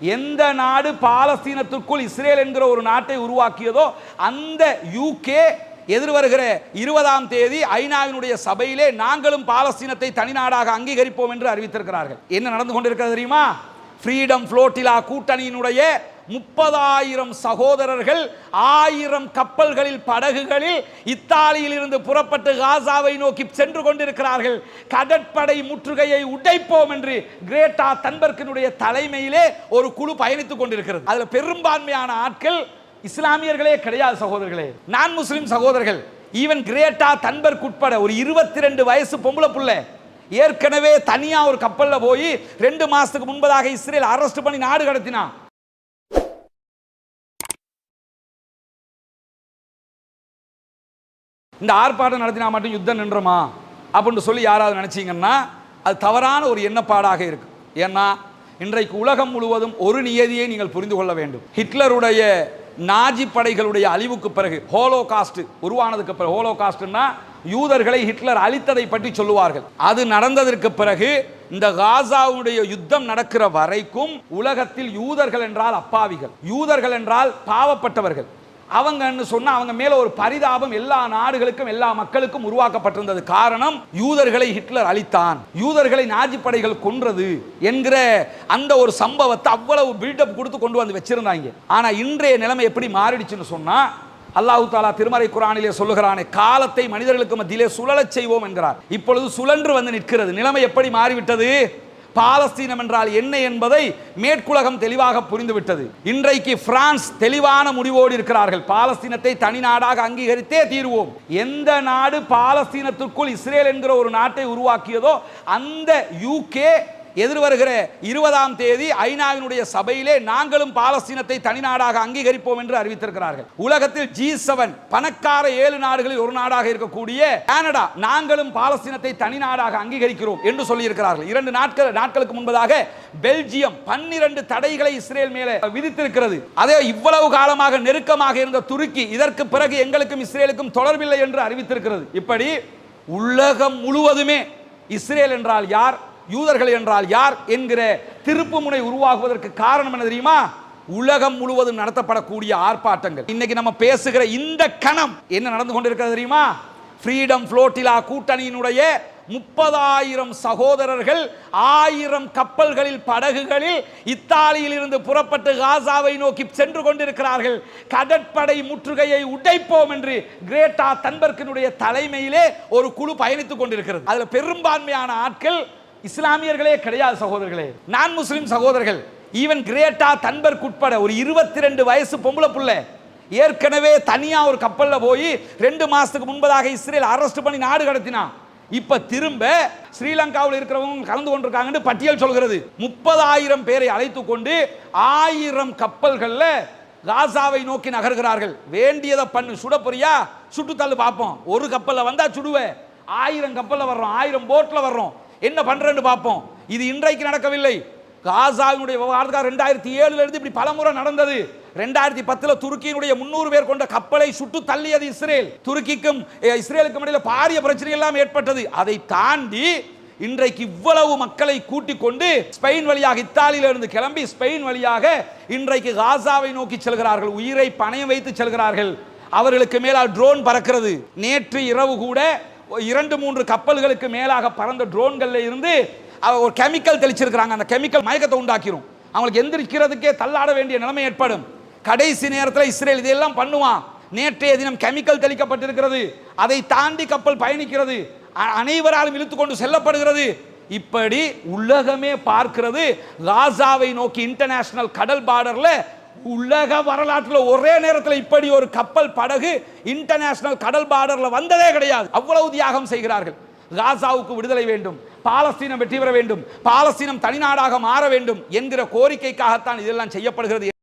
எந்த நாடு பாலஸ்தீனத்திற்குள் இஸ்ரேல் என்கிற ஒரு நாட்டை உருவாக்கியதோ அந்த யூகே எதிர்வருகிற இருபதாம் தேதி ஐநாவினுடைய சபையிலே நாங்களும் பாலஸ்தீனத்தை தனிநாடாக அங்கீகரிப்போம் என்று அறிவித்திருக்கிறார்கள். என்ன நடந்து கொண்டிருக்கிறது தெரியுமா? ஃப்ரீடம் ஃப்ளோட்டிலா கூட்டணியினுடைய முப்பதாயிரம் சகோதரர்கள் ஆயிரம் கப்பல்களில் படகுகளில் இத்தாலியில் இருந்து புறப்பட்டு காசாவை நோக்கி சென்று கொண்டிருக்கிறார்கள். கடற்படை முற்றுகையை உடைப்போம் என்று கிரேட்டா தன்பர்க்கினுடைய தலைமையிலே ஒரு குழு பயணித்துக் கொண்டிருக்கிறது. அதில் பெரும்பான்மையான ஆட்கள் இஸ்லாமியர்களே கிடையாது சகோதரர்களே. நான் முஸ்லிம் சகோதரர்கள். ஈவன் கிரேட்டா தன்பர்க் உட்பட ஒரு இருபத்தி ரெண்டு வயசு பொம்பளை புள்ள. ஏற்கனவே தனியாக ஒரு கப்பலில் போய் ரெண்டு மாதத்துக்கு முன்பதாக இஸ்ரேல் அரெஸ்ட் பண்ணி நாடு கடத்தினான். இந்த ஆர்ப்பாட்டம் நடத்தினா மட்டும் யுத்தம் நின்றமா? அப்படின்னு சொல்லி யாராவது நினச்சிங்கன்னா அது தவறான ஒரு எண்ணப்பாடாக இருக்கு. ஏன்னா இன்றைக்கு உலகம் முழுவதும் ஒரு நியதியை நீங்கள் புரிந்து கொள்ள வேண்டும். ஹிட்லருடைய நாஜி படைகளுடைய அழிவுக்கு பிறகு ஹோலோ காஸ்ட் உருவானதுக்கு பிறகு ஹோலோ காஸ்ட்னா யூதர்களை ஹிட்லர் அழித்ததை பற்றி சொல்லுவார்கள். அது நடந்ததற்கு பிறகு இந்த காசாவுடைய யுத்தம் நடக்கிற வரைக்கும் உலகத்தில் யூதர்கள் என்றால் அப்பாவிகள். யூதர்கள் என்றால் பாவப்பட்டவர்கள். அவங்கன்னு சொன்னால் அவங்க மேலே ஒரு பரிதாபம் எல்லா நாடுகளுக்கும் எல்லா மக்களுக்கும் உருவாக்கப்பட்டிருந்தது. காரணம் யூதர்களை ஹிட்லர் அழித்தான். யூதர்களை நாஜி படைகள் கொன்றது என்கிற அந்த ஒரு சம்பவத்தை அவ்வளவு பில்டப் கொடுத்து கொண்டு வந்து வச்சிருந்தாங்க. ஆனால் இன்றைய நிலைமை எப்படி மாறிடுச்சுன்னு சொன்னால் அல்லாஹு தாலா திருமறை குரானிலே சொல்லுகிறானே காலத்தை மனிதர்களுக்கு மத்தியிலே சுழலச் செய்வோம் என்கிறார். இப்பொழுது சுழன்று வந்து நிற்கிறது. நிலைமை எப்படி மாறிவிட்டது? பாலஸ்தீனம் என்றால் என்ன என்பதை மேற்குலகம் தெளிவாக புரிந்துவிட்டது. இன்றைக்கு பிரான்ஸ் தெளிவான முடிவோடு இருக்கிறார்கள். பாலஸ்தீனத்தை தனி நாடாக அங்கீகரித்தே தீர்வோம். எந்த நாடு பாலஸ்தீனத்திற்குள் இஸ்ரேல் என்கிற ஒரு நாட்டை உருவாக்கியதோ அந்த யூகே எதிர்வருகிற இருபதாம் தேதி ஐநாவினுடைய சபையிலே நாங்களும் பாலஸ்தீனத்தை தனிநாடாக அங்கீகரிப்போம் என்று அறிவித்திருக்கிறார்கள். உலகத்தில் ஜி செவன் பணக்கார ஏழு நாடுகளில் ஒரு நாடாக இருக்கக்கூடிய கனடா நாங்களும் பாலஸ்தீனத்தை தனிநாடாக அங்கீகரிக்கிறோம் என்று சொல்லியிருக்கிறார்கள். இரண்டு நாட்கள் நாட்களுக்கு முன்பதாக பெல்ஜியம் பன்னிரண்டு தடைகளை இஸ்ரேல் மேலே விதித்திருக்கிறது. அதே இவ்வளவு காலமாக நெருக்கமாக இருந்த துருக்கி இதற்கு பிறகு எங்களுக்கும் இஸ்ரேலுக்கும் தொடர்பில்லை என்று அறிவித்திருக்கிறது. இப்படி உலகம் முழுவதுமே இஸ்ரேல் என்றால் யார்? யூதர்கள் என்றால் யார் என்கிற திருப்புமுனை உருவாகுவதற்கு காரணம் என்ன தெரியுமா? உலகம் முழுவதும் நடத்தப்படக்கூடிய ஆர்ப்பாட்டங்கள். இன்னைக்கு நம்ம பேசுகிற இந்த கணம் என்ன நடந்து கொண்டிருக்கிறது தெரியுமா? ஃப்ரீடம் ஃப்ளோட்டிலா கூட்டணியினுடைய முப்பதாயிரம் சகோதரர்கள் ஆயிரம் கப்பல்களில் படகுகளில் இத்தாலியில் இருந்து புறப்பட்டு காசாவை நோக்கி சென்று கொண்டிருக்கிறார்கள். கடற்படை முற்றுகையை உடைப்போம் என்று கிரேட்டா தன்பர்க்கினுடைய தலைமையிலே ஒரு குழு பயணித்துக் கொண்டிருக்கிறது. அதில் பெரும்பான்மையான ஆட்கள் இஸ்லாமியர்களே கிடையாது சகோதரர்களே. நான் முஸ்லீம் சகோதரர்கள். ஈவன் கிரேட்டா தன்பர்க் உட்பட ஒரு இருபத்தி ரெண்டு வயசு பொம்பளை புள்ள ஏற்கனவே தனியாக ஒரு கப்பலில் போய் ரெண்டு மாதத்துக்கு முன்பதாக இஸ்ரேல் அரெஸ்ட் பண்ணி நாடு கடத்தினான் இப்ப திரும்ப ஸ்ரீலங்காவில் இருக்கிறவங்க கலந்து கொண்டிருக்காங்கன்னு பட்டியல் சொல்கிறது. முப்பதாயிரம் பேரை அழைத்து கொண்டு ஆயிரம் கப்பல்களில் காசாவை நோக்கி நகர்கிறார்கள். வேண்டியதை பண்ணு சுட போறியா? சுட்டு தள்ளு பார்ப்போம் ஒரு கப்பலில் வந்தா சுடுவேன் ஆயிரம் கப்பலில் வர்றோம். ஆயிரம் போட்டில் வர்றோம். என்ன பண்ணுறேன்னு பார்ப்போம். இது இன்றைக்கு நடக்கவில்லை. காசாவினுடைய விவகாரத்துக்காக ரெண்டாயிரத்தி ஏழுல இருந்து இப்படி பலமுறை நடந்தது. ரெண்டாயிரத்தி பத்துல துருக்கியினுடைய முன்னூறு பேர் கொண்ட கப்பலை சுட்டு தள்ளியது இஸ்ரேல். துருக்கிக்கும் இஸ்ரேலுக்கும் இடையில பாரிய பிரச்சனை எல்லாம் ஏற்பட்டது. அதை தாண்டி இன்றைக்கு இவ்வளவு மக்களை கூட்டிக் கொண்டு ஸ்பெயின் வழியாக இத்தாலியிலிருந்து கிளம்பி ஸ்பெயின் வழியாக இன்றைக்கு காசாவை நோக்கி செல்கிறார்கள். உயிரை பணையம் வைத்து செல்கிறார்கள். அவர்களுக்கு மேலால் ட்ரோன் பறக்கிறது. நேற்று இரவு கூட இரண்டு மூன்று கப்பல்களுக்கு மேலாக பறந்த ட்ரோன்களில் இருந்து ஒரு கெமிக்கல் தெளிச்சிருக்கிறாங்க. அந்த கெமிக்கல் மயக்கத்தை உண்டாக்கிரும். அவங்களுக்கு எந்திரிக்கிறதுக்கே தள்ளாட வேண்டிய நிலைமை ஏற்படும். கடைசி நேரத்தில் இஸ்ரேல் இதையெல்லாம் பண்ணுவான் நேற்றைய தினம் கெமிக்கல் தெளிக்கப்பட்டிருக்கிறது. அதை தாண்டி கப்பல் பயணிக்கிறது. அனைவராலும் இழுத்து கொண்டு செல்லப்படுகிறது. இப்படி உலகமே பார்க்கிறது. காசாவை நோக்கி இன்டர்நேஷனல் கடல் பார்டரில் உலக வரலாற்றில் ஒரே நேரத்தில் இப்படி ஒரு கப்பல் படகு இன்டர்நேஷனல் கடல் பார்டரில் வந்ததே கிடையாது. அவ்வளவு தியாகம் செய்கிறார்கள். காசாவுக்கு விடுதலை வேண்டும். பாலஸ்தீனம் வெற்றி பெற வேண்டும். பாலஸ்தீனம் தனிநாடாக மாற வேண்டும் என்கிற கோரிக்கைக்காகத்தான் இதெல்லாம் செய்யப்படுகிறது